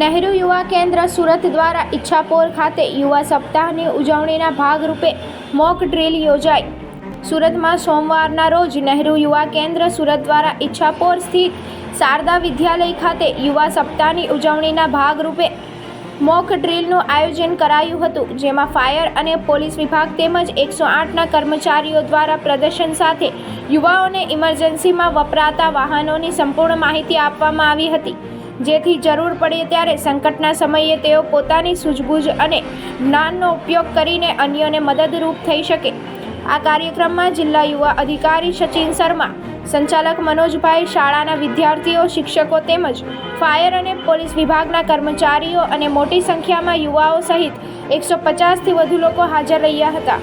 નહેરુ યુવા કેન્દ્ર સુરત દ્વારા ઈચ્છાપોર ખાતે યુવા સપ્તાહની ઉજવણીના ભાગરૂપે મોક ડ્રીલ યોજાઈ. સુરતમાં સોમવારના રોજ નહેરુ યુવા કેન્દ્ર સુરત દ્વારા ઈચ્છાપોર સ્થિત શારદા વિદ્યાલય ખાતે યુવા સપ્તાહની ઉજવણીના ભાગરૂપે મોક ડ્રીલનું આયોજન કરાયું હતું, જેમાં ફાયર અને પોલીસ વિભાગ તેમજ એકસો આઠના કર્મચારીઓ દ્વારા પ્રદર્શન સાથે યુવાઓને ઇમરજન્સીમાં વપરાતા વાહનોની સંપૂર્ણ માહિતી આપવામાં આવી હતી. જેથી જરૂર પડે ત્યારે સંકટના સમયે તેઓ પોતાની સૂઝબૂઝ અને જ્ઞાનનો ઉપયોગ કરીને અન્યોને મદદરૂપ થઈ શકે. આ કાર્યક્રમમાં જિલ્લા યુવા અધિકારી સચિન શર્મા, સંચાલક મનોજભાઈ શાળાના વિદ્યાર્થીઓ, શિક્ષકો તેમજ ફાયર અને પોલીસ વિભાગના કર્મચારીઓ અને મોટી સંખ્યામાં યુવાઓ સહિત એકસો પચાસથી વધુ લોકો હાજર રહ્યા હતા.